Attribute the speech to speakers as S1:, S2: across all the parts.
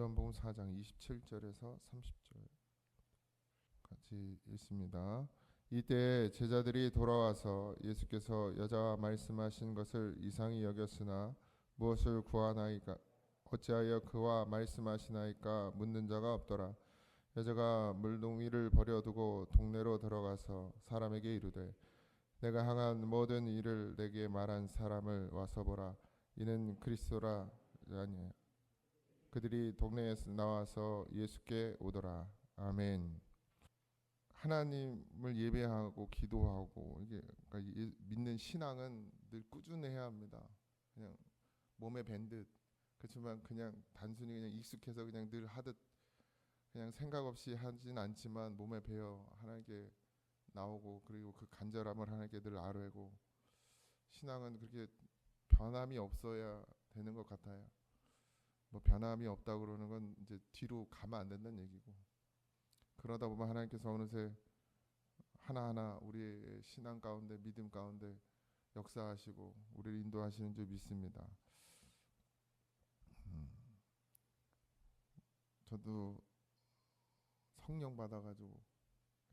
S1: 요한복음 4장 27절에서 30절 같이 읽습니다. 이때 제자들이 돌아와서 예수께서 여자와 말씀하신 것을 이상히 여겼으나 무엇을 구하나이까 어찌하여 그와 말씀하시나이까 묻는 자가 없더라. 여자가 물동이를 버려두고 동네로 들어가서 사람에게 이르되 내가 향한 모든 일을 내게 말한 사람을 와서 보라. 이는 그리스도라 아니에요. 그들이 동네에서 나와서 예수께 오더라. 아멘. 하나님을 예배하고 기도하고 이게 그러니까 예- 믿는 신앙은 늘 꾸준해야 합니다. 그냥 몸에 밴듯 그렇지만 그냥 단순히 그냥 익숙해서 그냥 늘 하듯 그냥 생각 없이 하진 않지만 몸에 배어 하나님께 나오고 그리고 그 간절함을 하나님께 늘 아뢰고 신앙은 그렇게 변함이 없어야 되는 것 같아요. 뭐 변함이 없다 그러는 건 이제 뒤로 가면 안 된다는 얘기고 그러다 보면 하나님께서 어느새 하나하나 우리의 신앙 가운데 믿음 가운데 역사하시고 우리를 인도하시는 줄 믿습니다. 음. 저도 성령 받아가지고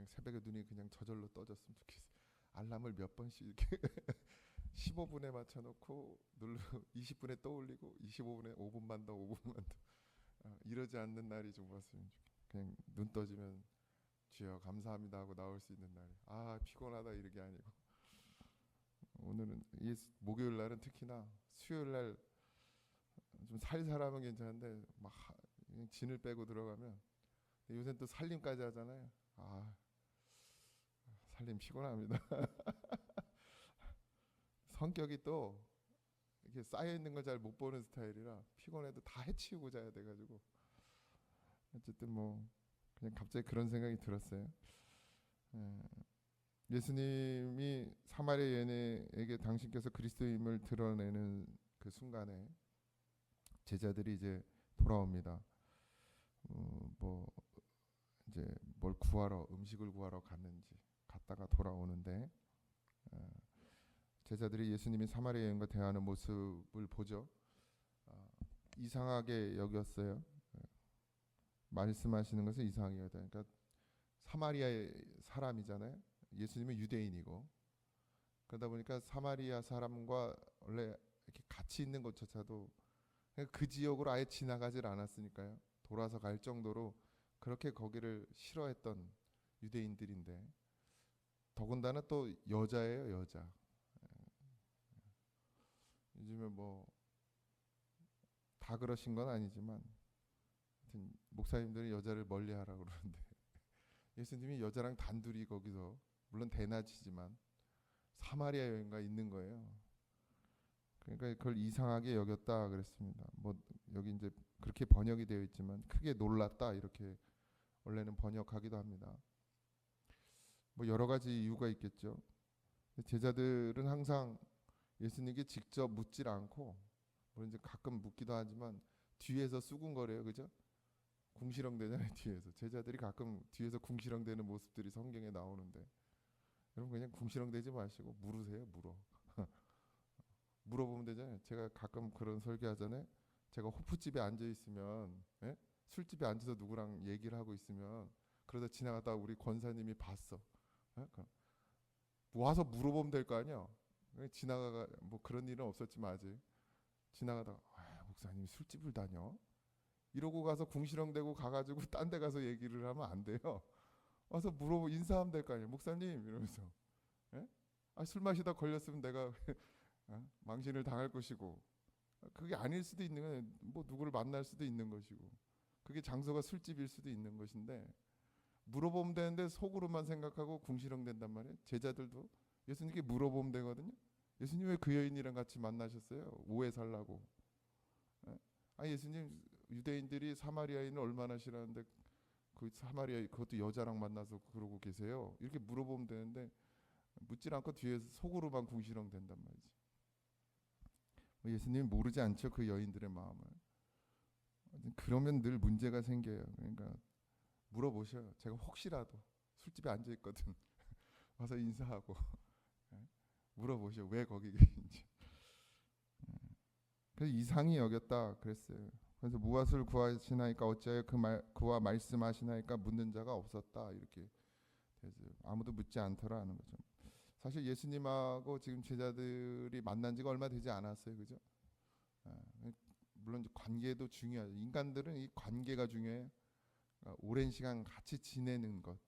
S1: 새벽에 눈이 그냥 저절로 떠졌으면 좋겠어요. 알람을 몇 번씩 이렇게 15분에 맞춰 놓고 눌러 20분에 떠올리고 25분에 5분만 더 5분만 더. 아, 이러지 않는 날이 좀 왔으면 좋겠어요. 그냥 눈 떠지면 주여 감사합니다 하고 나올 수 있는 날이. 아 피곤하다 이렇게 아니고. 오늘은 이 목요일 날은 특히나 수요일 날 좀 살살하면 괜찮은데 막 진을 빼고 들어가면 요새 또 살림까지 하잖아요. 아 살림 피곤합니다 성격이 또 이렇게 쌓여 있는 걸 잘 못 보는 스타일이라 피곤해도 다 해치우고 자야 돼가지고 어쨌든 뭐 그냥 갑자기 그런 생각이 들었어요. 예. 예수님이 사마리아 여인에게 당신께서 그리스도임을 드러내는 그 순간에 제자들이 이제 돌아옵니다. 어, 뭐 이제 뭘 구하러 음식을 구하러 갔는지 갔다가 돌아오는데 어, 제자들이 예수님이 사마리아 여인과 대하는 모습을 보죠. 어, 이상하게 여겼어요. 예. 말씀하시는 것은 이상해요. 그러니까 사마리아의 사람이잖아요. 예수님은 유대인이고 그러다 보니까 사마리아 사람과 원래 이렇게 같이 있는 것조차도 그 지역으로 아예 지나가질 않았으니까요. 돌아서 갈 정도로 그렇게 거기를 싫어했던 유대인들인데 더군다나 또 여자예요, 여자. 요즘에 뭐 다 그러신 건 아니지만 하여튼 목사님들이 여자를 멀리하라고 그러는데 예수님이 여자랑 단둘이 거기서 물론 대낮이지만 사마리아 여인과 있는 거예요. 그러니까 그걸 이상하게 여겼다 그랬습니다. 뭐 여기 이제 그렇게 번역이 되어 있지만 크게 놀랐다 이렇게 원래는 번역하기도 합니다. 뭐 여러 가지 이유가 있겠죠. 제자들은 항상 예수님께 직접 묻질 않고 물론 이제 가끔 묻기도 하지만 뒤에서 수군거려요, 그죠? 궁시렁대잖아요 뒤에서 제자들이 가끔 뒤에서 궁시렁대는 모습들이 성경에 나오는데 여러분 그냥 궁시렁대지 마시고 물으세요, 물어. 물어보면 되잖아요. 제가 가끔 그런 설교하잖아요. 제가 호프집에 앉아 있으면 예? 술집에 앉아서 누구랑 얘기를 하고 있으면 그러다 지나가다 우리 권사님이 봤어. 예? 그- 와서 물어보면 될 거 아니야. 지나가가 뭐 그런 일은 없었지만 아직 지나가다가 아, 목사님이 술집을 다녀 이러고 가서 궁시렁대고 가가지고 딴 데 가서 얘기를 하면 안 돼요. 와서 물어보 인사하면 될 거 아니에요. 목사님 이러면서 예? 아, 술 마시다 걸렸으면 내가 어? 망신을 당할 것이고 그게 아닐 수도 있는 거예요. 뭐 누구를 만날 수도 있는 것이고 그게 장소가 술집일 수도 있는 것인데 물어보면 되는데 속으로만 생각하고 궁시렁댄단 말이에요. 제자들도 예수님께 물어보면 되거든요. 예수님 왜 그 여인이랑 같이 만나셨어요? 오해 살라고. 예? 아 예수님 유대인들이 사마리아인을 얼마나 싫어하는데 그 사마리아 그것도 여자랑 만나서 그러고 계세요. 이렇게 물어보면 되는데 묻질 않고 뒤에서 속으로만 궁시렁 된단 말이지. 뭐 예수님이 모르지 않죠 그 여인들의 마음을. 그러면 늘 문제가 생겨요. 그러니까 물어보셔요. 제가 혹시라도 술집에 앉아 있거든 와서 인사하고 예? 물어보셔 왜 거기 계신지. 예. 그래서 이상히 여겼다 그랬어요. 그래서 무엇을 구하시나이까 어찌하여 그 말, 그와 말씀하시나이까 묻는 자가 없었다 이렇게 되죠. 아무도 묻지 않더라 하는 거죠. 사실 예수님하고 지금 제자들이 만난 지가 얼마 되지 않았어요, 그죠? 아, 물론 관계도 중요하죠. 인간들은 이 관계가 중요해요. 그러니까 오랜 시간 같이 지내는 것.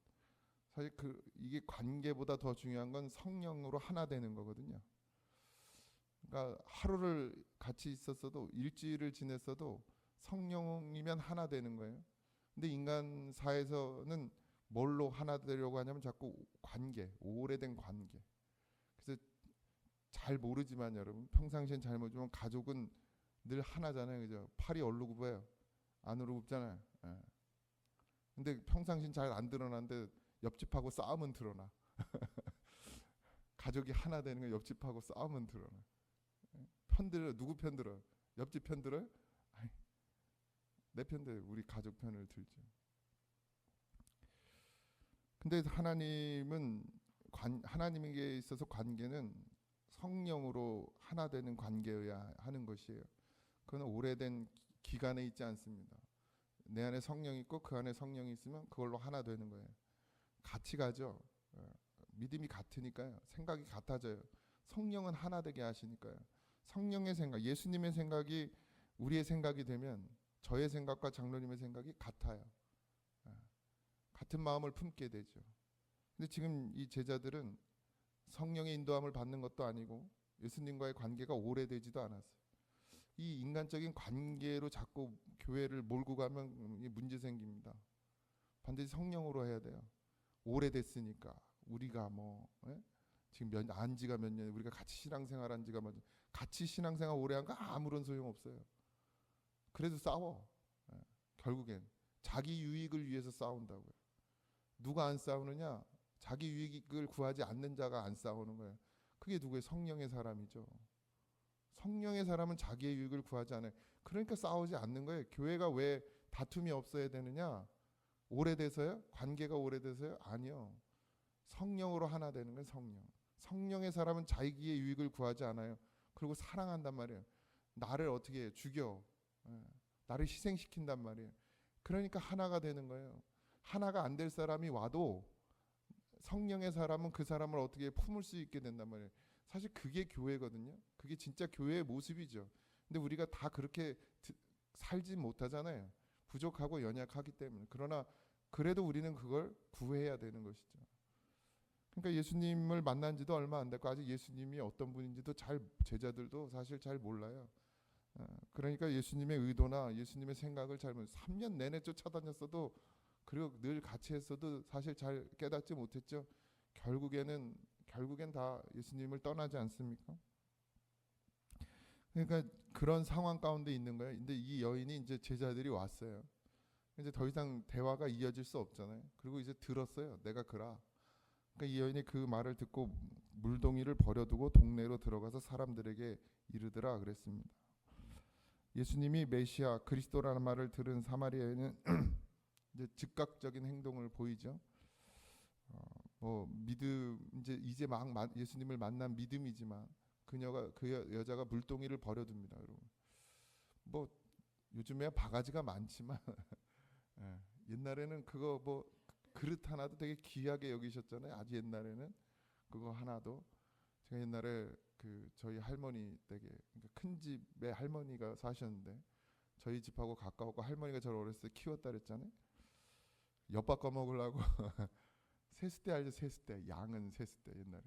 S1: 사실 그 이게 관계보다 더 중요한 건 성령으로 하나 되는 거거든요. 그러니까 하루를 같이 있었어도 일주일을 지냈어도 성령이면 하나 되는 거예요. 근데 인간 사에서는 뭘로 하나 되려고 하냐면 자꾸 관계, 오래된 관계. 그래서 잘 모르지만 여러분 평상시엔 잘 모르지만 가족은 늘 하나잖아요, 그죠? 팔이 얼로 굽어요, 안으로 굽잖아요. 예. 근데 평상시엔 잘 안 드러나는데 옆집하고 싸우면 드러나. 가족이 하나 되는 거 옆집하고 싸우면 드러나. 예. 편 들어 누구 편 들어? 옆집 편 들어요? 내 편들 우리 가족 편을 들죠. 근데 하나님은 관, 하나님에게 있어서 관계는 성령으로 하나 되는 관계여야 하는 것이에요. 그건 오래된 기간에 있지 않습니다. 내 안에 성령이 있고 그 안에 성령이 있으면 그걸로 하나 되는 거예요. 같이 가죠. 예. 믿음이 같으니까요. 생각이 같아져요. 성령은 하나 되게 하시니까요. 성령의 생각, 예수님의 생각이 우리의 생각이 되면 저의 생각과 장로님의 생각이 같아요. 예. 같은 마음을 품게 되죠. 근데 지금 이 제자들은 성령의 인도함을 받는 것도 아니고 예수님과의 관계가 오래되지도 않았어요. 이 인간적인 관계로 자꾸 교회를 몰고 가면 문제 생깁니다. 반드시 성령으로 해야 돼요. 오래됐으니까 우리가 뭐 예? 지금 몇 안 지가 몇 년, 우리가 같이 신앙생활 한 지가 몇 년, 같이 신앙생활 오래 한 거 아무런 소용 없어요. 그래도 싸워. 예. 결국엔 자기 유익을 위해서 싸운다고요. 누가 안 싸우느냐? 자기 유익을 구하지 않는 자가 안 싸우는 거예요. 그게 누구의 성령의 사람이죠. 성령의 사람은 자기의 유익을 구하지 않아요. 그러니까 싸우지 않는 거예요. 교회가 왜 다툼이 없어야 되느냐? 오래돼서요? 관계가 오래돼서요? 아니요. 성령으로 하나 되는 건 성령. 성령의 사람은 자기의 유익을 구하지 않아요. 그리고 사랑한단 말이에요. 나를 어떻게 해요? 죽여. 예. 나를 희생시킨단 말이에요. 그러니까 하나가 되는 거예요. 하나가 안 될 사람이 와도 성령의 사람은 그 사람을 어떻게 품을 수 있게 된단 말이에요. 사실 그게 교회거든요. 그게 진짜 교회의 모습이죠. 근데 우리가 다 그렇게 살지 못하잖아요. 부족하고 연약하기 때문에. 그러나 그래도 우리는 그걸 구해야 되는 것이죠. 그러니까 예수님을 만난 지도 얼마 안 됐고 아직 예수님이 어떤 분인지도 잘 제자들도 사실 잘 몰라요. 어, 그러니까 예수님의 의도나 예수님의 생각을 잘 3년 내내 쫓아다녔어도 그리고 늘 같이 했어도 사실 잘 깨닫지 못했죠. 결국에는 결국엔 다 예수님을 떠나지 않습니까? 그러니까 그런 상황 가운데 있는 거예요. 근데 이 여인이 이제 제자들이 왔어요. 이제 더 이상 대화가 이어질 수 없잖아요. 그리고 이제 들었어요. 내가 그라. 그러니까 이 여인이 그 말을 듣고 물동이를 버려두고 동네로 들어가서 사람들에게 이르더라 그랬습니다. 예수님이 메시아 그리스도라는 말을 들은 사마리아인은 이제 즉각적인 행동을 보이죠. 어, 뭐 믿음 이제 이제 막 예수님을 만난 믿음이지만 그녀가 그 여, 자가 물동이를 버려둡니다. 여러분. 뭐 요즘에 바가지가 많지만 예, 옛날에는 그거 뭐 그릇 하나도 되게 귀하게 여기셨잖아요. 아주 옛날에는 그거 하나도 제가 옛날에 그 저희 할머니 댁에 그러니까 큰 집에 할머니가 사셨는데 저희 집하고 가까웠고 할머니가 저를 어렸을 때 키웠다 그랬잖아요. 엿 바꿔 먹으려고 세스대 알죠 세스대 양은 세스대 옛날에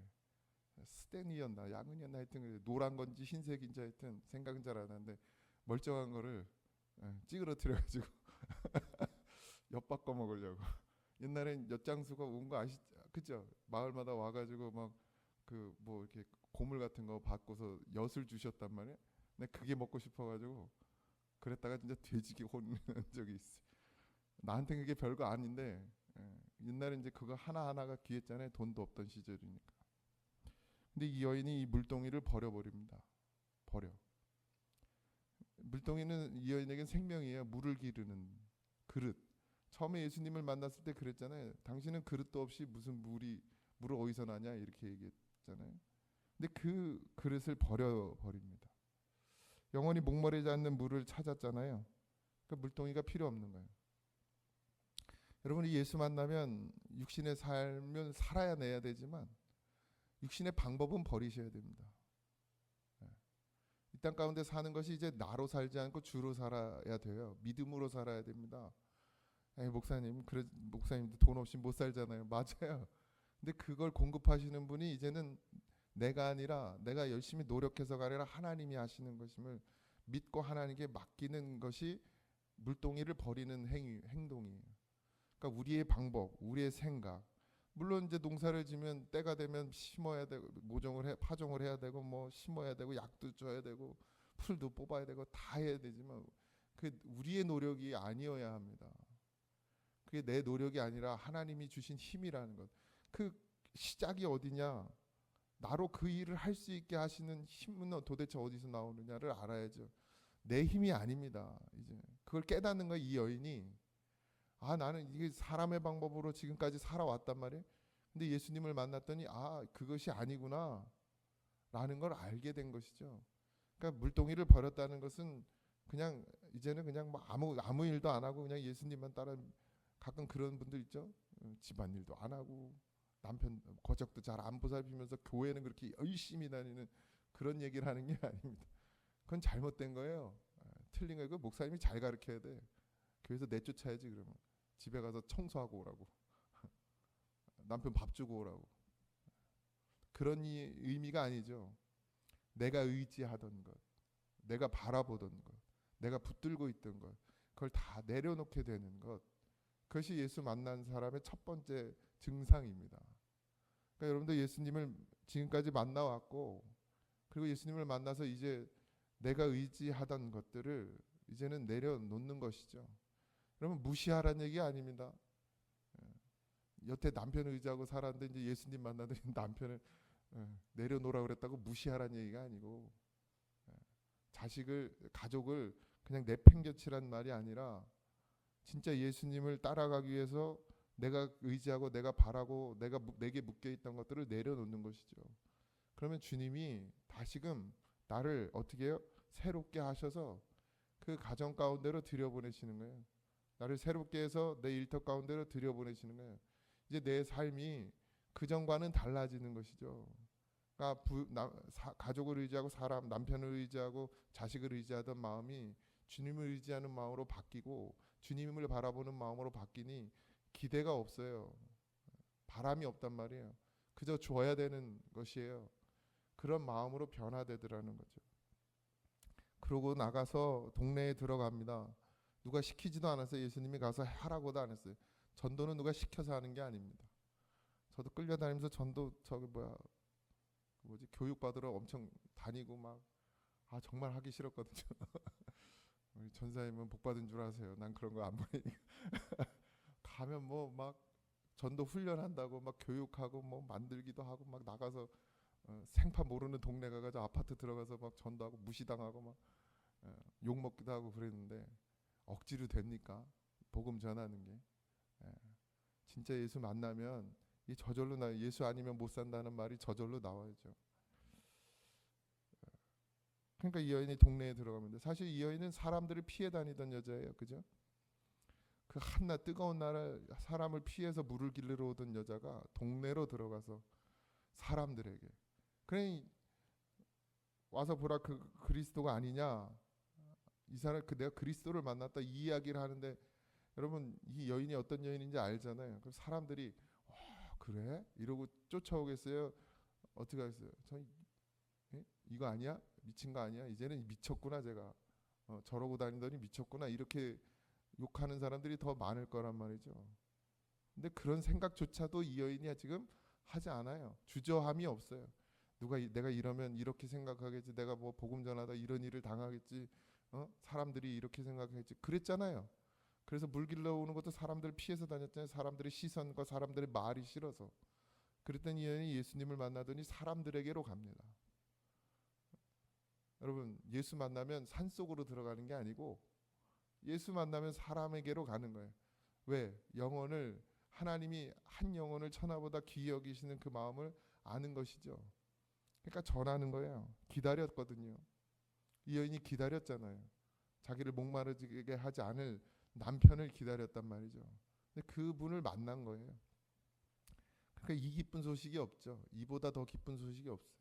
S1: 스탠이었나 양은이었나 하여튼 노란 건지 흰색인지 하여튼 생각은 잘안 나는데 멀쩡한 거를 예, 찌그러뜨려 가지고 엿 바꿔 먹으려고 옛날엔 엿장수가 온 거 아시 그죠 마을마다 와가지고 막 그 뭐 이렇게 고물 같은 거 받고서 엿을 주셨단 말이에요. 근데 그게 먹고 싶어가지고 그랬다가 진짜 돼지기 혼난 적이 있어. 나한테 그게 별거 아닌데 예, 옛날에 이제 그거 하나 하나가 귀했잖아요. 돈도 없던 시절이니까. 근데 이 여인이 이 물동이를 버려버립니다. 버려. 물동이는 이 여인에겐 생명이에요. 물을 기르는 그릇. 처음에 예수님을 만났을 때 그랬잖아요. 당신은 그릇도 없이 무슨 물이 물을 어디서 나냐 이렇게 얘기했잖아요. 근데 그 그릇을 버려 버립니다. 영원히 목마르지 않는 물을 찾았잖아요. 그 물동이가 필요 없는 거예요. 여러분 이 예수 만나면 육신의 삶을 살아야 내야 되지만 육신의 방법은 버리셔야 됩니다. 예. 이땅 가운데 사는 것이 이제 나로 살지 않고 주로 살아야 돼요. 믿음으로 살아야 됩니다. 에이, 목사님, 그래 목사님도 돈 없이 못 살잖아요. 맞아요. 근데 그걸 공급하시는 분이 이제는 내가 아니라 내가 열심히 노력해서가 아니라 하나님이 하시는 것임을 믿고 하나님께 맡기는 것이 물동이를 버리는 행위, 행동이에요. 그러니까 우리의 방법, 우리의 생각. 물론 이제 농사를 지면 때가 되면 심어야 되고 모종을 해 파종을 해야 되고 뭐 심어야 되고 약도 줘야 되고 풀도 뽑아야 되고 다 해야 되지만 그 우리의 노력이 아니어야 합니다. 그게 내 노력이 아니라 하나님이 주신 힘이라는 것. 그 시작이 어디냐? 나로 그 일을 할 수 있게 하시는 힘은 도대체 어디서 나오느냐를 알아야죠. 내 힘이 아닙니다. 이제 그걸 깨닫는 거이 이 여인이 아 나는 이게 사람의 방법으로 지금까지 살아왔단 말이에요. 근데 예수님을 만났더니 아 그것이 아니구나 라는 걸 알게 된 것이죠. 그러니까 물동이를 버렸다는 것은 그냥 이제는 그냥 뭐 아무 아무 일도 안 하고 그냥 예수님만 따라 가끔 그런 분들 있죠. 어, 집안 일도 안 하고 남편 거적도 잘 안 보살피면서 교회는 그렇게 열심히 다니는 그런 얘기를 하는 게 아닙니다. 그건 잘못된 거예요. 아, 틀린 거예요. 그 목사님이 잘 가르쳐야 돼. 교회에서 내쫓아야지 그러면 집에 가서 청소하고 오라고. 남편 밥 주고 오라고. 그런 이, 의미가 아니죠. 내가 의지하던 것, 내가 바라보던 것, 내가 붙들고 있던 것, 그걸 다 내려놓게 되는 것. 그것이 예수 만난 사람의 첫 번째 증상입니다. 그러니까 여러분도 예수님을 지금까지 만나왔고 그리고 예수님을 만나서 이제 내가 의지하던 것들을 이제는 내려놓는 것이죠. 그러면 무시하라는 얘기 아닙니다. 예. 여태 남편 의지하고 살았는데 이제 예수님 만나더니 남편을 예, 내려놓으라 그랬다고 무시하라는 얘기가 아니고 예. 자식을 가족을 그냥 내팽겨치란 말이 아니라 진짜 예수님을 따라가기 위해서 내가 의지하고 내가 바라고 내가 내게 묶여 있던 것들을 내려놓는 것이죠. 그러면 주님이 다시금 나를 어떻게 해요? 새롭게 하셔서 그 가정 가운데로 들여보내시는 거예요. 나를 새롭게 해서 내 일터 가운데로 들여보내시는 거예요. 이제 내 삶이 그 전과는 달라지는 것이죠. 그러니까 부, 나, 사, 가족을 의지하고 사람, 남편을 의지하고 자식을 의지하던 마음이 주님을 의지하는 마음으로 바뀌고 주님을 바라보는 마음으로 바뀌니 기대가 없어요. 바람이 없단 말이에요. 그저 줘야 되는 것이에요. 그런 마음으로 변화되더라는 거죠. 그러고 나가서 동네에 들어갑니다. 누가 시키지도 않았어요. 예수님이 가서 하라고도 안 했어요. 전도는 누가 시켜서 하는 게 아닙니다. 저도 끌려다니면서 전도 저기 뭐야 뭐지 교육 받으러 엄청 다니고 막 아 정말 하기 싫었거든요. 우리 전사님은 복 받은 줄 아세요. 난 그런 거 안 보니까 가면 뭐 막 전도 훈련한다고 막 교육하고 뭐 만들기도 하고 막 나가서 어, 생판 모르는 동네 가가지고 아파트 들어가서 막 전도하고 무시당하고 막 어, 욕 먹기도 하고 그랬는데 억지로 됩니까? 복음 전하는 게 예. 진짜 예수 만나면 이 저절로 나 예수 아니면 못 산다는 말이 저절로 나와야죠. 그러니까 이 여인이 동네에 들어가면 사실 이 여인은 사람들을 피해 다니던 여자예요, 그죠? 그 한낮 뜨거운 날에 사람을 피해서 물을 길르러 오던 여자가 동네로 들어가서 사람들에게 그러니 와서 보라 그 그리스도가 아니냐 이 사람 그 내가 그리스도를 만났다 이 이야기를 하는데 여러분 이 여인이 어떤 여인인지 알잖아요. 그럼 사람들이 어, 그래 이러고 쫓아오겠어요? 어떻게 하겠어요? 저 예? 이거 아니야? 미친 거 아니야? 이제는 미쳤구나 제가 어, 저러고 다니더니 미쳤구나 이렇게 욕하는 사람들이 더 많을 거란 말이죠. 근데 그런 생각조차도 이 여인이 지금 하지 않아요. 주저함이 없어요. 누가 이, 내가 이러면 이렇게 생각하겠지. 내가 뭐 복음 전하다 이런 일을 당하겠지. 어? 사람들이 이렇게 생각했지. 그랬잖아요. 그래서 물 길러 오는 것도 사람들 피해서 다녔잖아요. 사람들의 시선과 사람들의 말이 싫어서. 그랬더니 이 예수님을 만나더니 사람들에게로 갑니다. 여러분 예수 만나면 산 속으로 들어가는 게 아니고 예수 만나면 사람에게로 가는 거예요. 왜? 영혼을 하나님이 한 영혼을 천하보다 귀히 여기시는 그 마음을 아는 것이죠. 그러니까 전하는 거예요. 기다렸거든요. 이 여인이 기다렸잖아요. 자기를 목마르게 하지 않을 남편을 기다렸단 말이죠. 근데 그분을 만난 거예요. 그러니까 이 기쁜 소식이 없죠. 이보다 더 기쁜 소식이 없어요.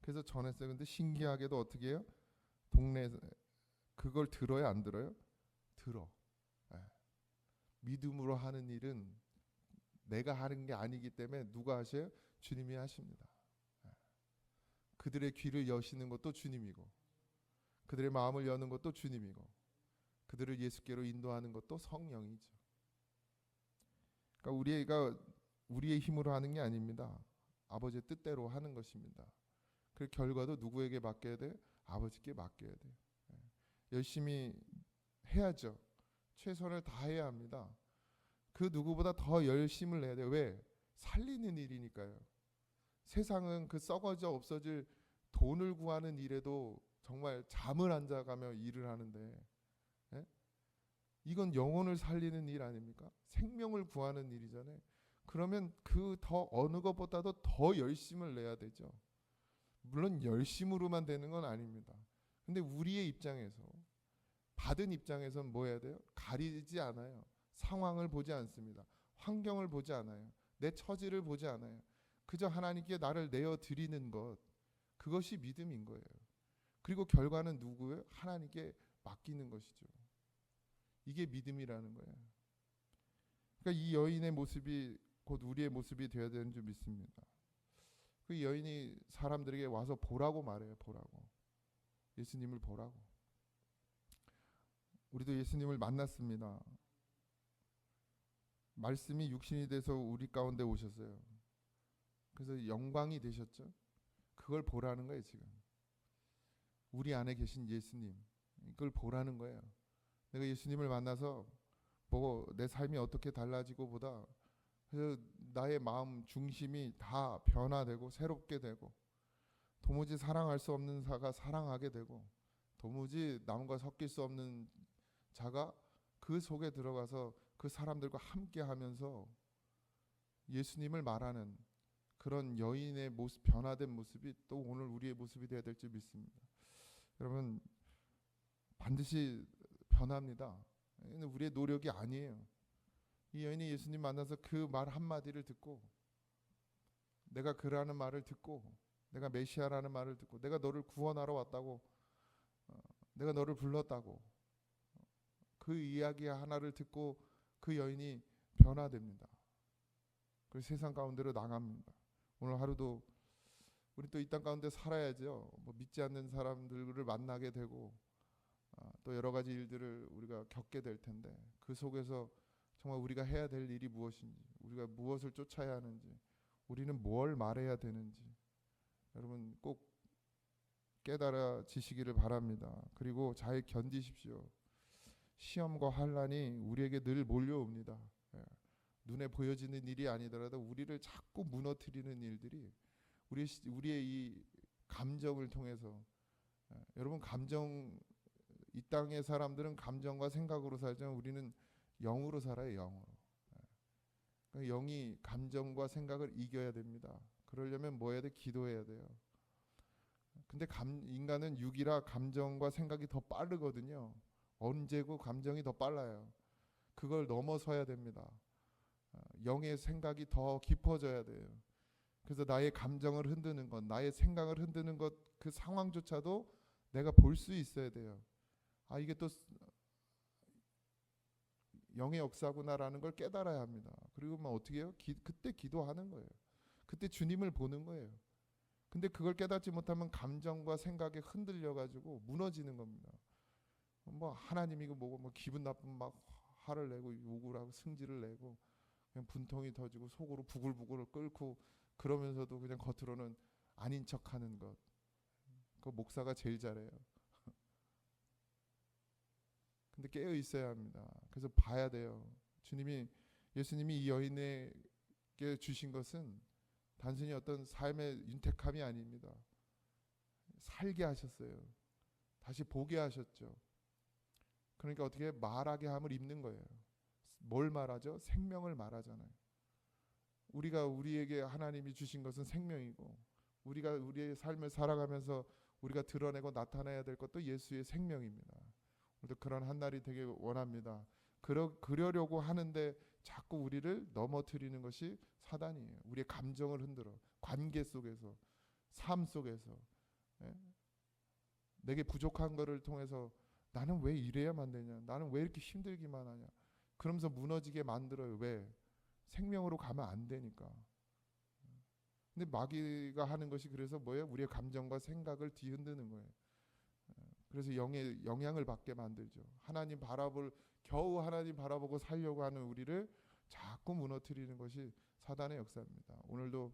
S1: 그래서 전했어요. 근데 신기하게도 어떻게 해요? 동네에서 그걸 들어요, 안 들어요? 들어. 예. 믿음으로 하는 일은 내가 하는 게 아니기 때문에 누가 하셔요? 주님이 하십니다. 예. 그들의 귀를 여시는 것도 주님이고, 그들의 마음을 여는 것도 주님이고, 그들을 예수께로 인도하는 것도 성령이죠. 그러니까 우리가 우리의 힘으로 하는 게 아닙니다. 아버지의 뜻대로 하는 것입니다. 그 결과도 누구에게 맡겨야 돼? 아버지께 맡겨야 돼. 예. 열심히 해야죠. 최선을 다해야 합니다. 그 누구보다 더 열심을 내야 돼요. 왜? 살리는 일이니까요. 세상은 그 썩어져 없어질 돈을 구하는 일에도 정말 잠을 안 자가며 일을 하는데 예? 이건 영혼을 살리는 일 아닙니까? 생명을 구하는 일이잖아요. 그러면 그 더 어느 것보다도 더 열심을 내야 되죠. 물론 열심으로만 되는 건 아닙니다. 근데 우리의 입장에서 받은 입장에선 뭐 해야 돼요? 가리지 않아요. 상황을 보지 않습니다. 환경을 보지 않아요. 내 처지를 보지 않아요. 그저 하나님께 나를 내어 드리는 것 그것이 믿음인 거예요. 그리고 결과는 누구예요? 하나님께 맡기는 것이죠. 이게 믿음이라는 거예요. 그러니까 이 여인의 모습이 곧 우리의 모습이 되어야 되는 줄 믿습니다. 그 여인이 사람들에게 와서 보라고 말해요. 보라고. 예수님을 보라고. 우리도 예수님을 만났습니다. 말씀이 육신이 돼서 우리 가운데 오셨어요. 그래서 영광이 되셨죠. 그걸 보라는 거예요, 지금. 우리 안에 계신 예수님. 이걸 보라는 거예요. 내가 예수님을 만나서 뭐 내 삶이 어떻게 달라지고 보다 그래서 나의 마음 중심이 다 변화되고 새롭게 되고 도무지 사랑할 수 없는 자가 사랑하게 되고 도무지 남과 섞일 수 없는 자가 그 속에 들어가서 그 사람들과 함께 하면서 예수님을 말하는 그런 여인의 모습 변화된 모습이 또 오늘 우리의 모습이 되어야 될줄 믿습니다. 여러분 반드시 변합니다. 우리의 노력이 아니에요. 이 여인이 예수님 만나서 그 말 한마디를 듣고 내가 그라는 말을 듣고 내가 메시아라는 말을 듣고 내가 너를 구원하러 왔다고 어, 내가 너를 불렀다고 그 이야기 하나를 듣고 그 여인이 변화됩니다. 그 세상 가운데로 나갑니다. 오늘 하루도 우리 또 이 땅 가운데 살아야죠. 뭐 믿지 않는 사람들을 만나게 되고 아, 또 여러 가지 일들을 우리가 겪게 될 텐데 그 속에서 정말 우리가 해야 될 일이 무엇인지, 우리가 무엇을 쫓아야 하는지, 우리는 뭘 말해야 되는지 여러분 꼭 깨달아지시기를 바랍니다. 그리고 잘 견디십시오. 시험과 환란이 우리에게 늘 몰려옵니다. 예. 눈에 보여지는 일이 아니더라도 우리를 자꾸 무너뜨리는 일들이 우리 우리의 이 감정을 통해서 예. 여러분 감정 이 땅의 사람들은 감정과 생각으로 살지만 우리는 영으로 살아요, 영으로. 예. 그러니까 영이 감정과 생각을 이겨야 됩니다. 그러려면 뭐 해야 돼? 기도해야 돼요. 근데 감, 인간은 육이라 감정과 생각이 더 빠르거든요. 언제고 감정이 더 빨라요. 그걸 넘어서야 됩니다. 어, 영의 생각이 더 깊어져야 돼요. 그래서 나의 감정을 흔드는 것, 나의 생각을 흔드는 것, 그 상황조차도 내가 볼 수 있어야 돼요. 아 이게 또 영의 역사구나라는 걸 깨달아야 합니다. 그리고 뭐 어떻게 해요? 기, 그때 기도하는 거예요. 그때 주님을 보는 거예요. 근데 그걸 깨닫지 못하면 감정과 생각에 흔들려 가지고 무너지는 겁니다. 뭐 하나님이고 뭐고 뭐 기분 나쁜 막 화를 내고 욕을 하고 승질을 내고 그냥 분통이 터지고 속으로 부글부글 끓고 그러면서도 그냥 겉으로는 아닌 척 하는 것. 그 목사가 제일 잘해요. 근데 깨어 있어야 합니다. 그래서 봐야 돼요. 주님이 예수님이 이 여인에게 주신 것은 단순히 어떤 삶의 윤택함이 아닙니다. 살게 하셨어요. 다시 보게 하셨죠. 그러니까 어떻게 말하게 함을 입는 거예요. 뭘 말하죠? 생명을 말하잖아요. 우리가 우리에게 하나님이 주신 것은 생명이고 우리가 우리의 삶을 살아가면서 우리가 드러내고 나타내야 될 것도 예수의 생명입니다. 오늘도 그런 한 날이 되길 원합니다. 그러, 그러려고 하는데 자꾸 우리를 넘어뜨리는 것이 사단이에요. 우리의 감정을 흔들어 관계 속에서 삶 속에서 예? 내게 부족한 것을 통해서 나는 왜 이래야만 되냐? 나는 왜 이렇게 힘들기만 하냐? 그러면서 무너지게 만들어요. 왜? 생명으로 가면 안 되니까. 근데 마귀가 하는 것이 그래서 뭐예요? 우리의 감정과 생각을 뒤흔드는 거예요. 그래서 영의 영향을 받게 만들죠. 하나님 바라볼 겨우 하나님 바라보고 살려고 하는 우리를 자꾸 무너뜨리는 것이 사단의 역사입니다. 오늘도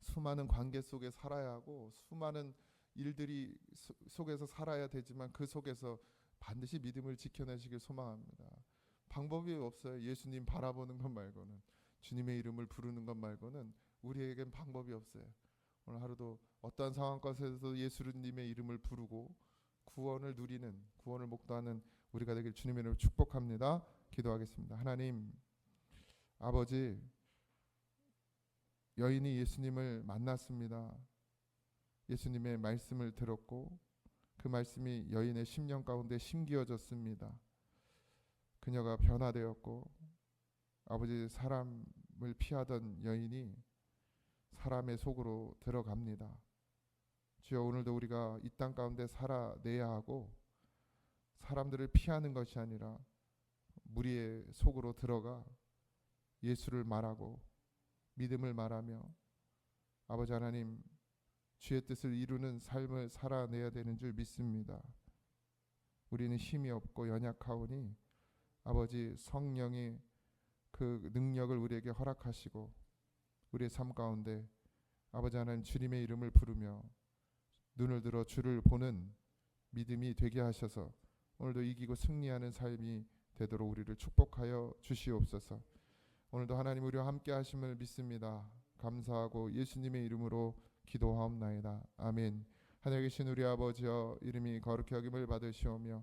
S1: 수많은 관계 속에 살아야 하고 수많은 일들이 소- 속에서 살아야 되지만 그 속에서 반드시 믿음을 지켜내시길 소망합니다. 방법이 없어요. 예수님 바라보는 것 말고는 주님의 이름을 부르는 것 말고는 우리에겐 방법이 없어요. 오늘 하루도 어떠한 상황 가운데서도 예수님의 이름을 부르고 구원을 누리는 구원을 목도하는 우리가 되길 주님의 이름으로 축복합니다. 기도하겠습니다. 하나님 아버지 여인이 예수님을 만났습니다. 예수님의 말씀을 들었고 그 말씀이 여인의 심령 가운데 심기어졌습니다. 그녀가 변화되었고 아버지 사람을 피하던 여인이 사람의 속으로 들어갑니다. 주여 오늘도 우리가 이 땅 가운데 살아내야 하고 사람들을 피하는 것이 아니라 무리의 속으로 들어가 예수를 말하고 믿음을 말하며 아버지 하나님 주의 뜻을 이루는 삶을 살아내야 되는 줄 믿습니다. 우리는 힘이 없고 연약하오니 아버지 성령이 그 능력을 우리에게 허락하시고 우리의 삶 가운데 아버지 하나님 주님의 이름을 부르며 눈을 들어 주를 보는 믿음이 되게 하셔서 오늘도 이기고 승리하는 삶이 되도록 우리를 축복하여 주시옵소서. 오늘도 하나님 우리와 함께 하심을 믿습니다. 감사하고 예수님의 이름으로 기도하옵나이다. 아멘. 하늘에 계신 우리 아버지여 이름이 거룩히 여김을 받으시오며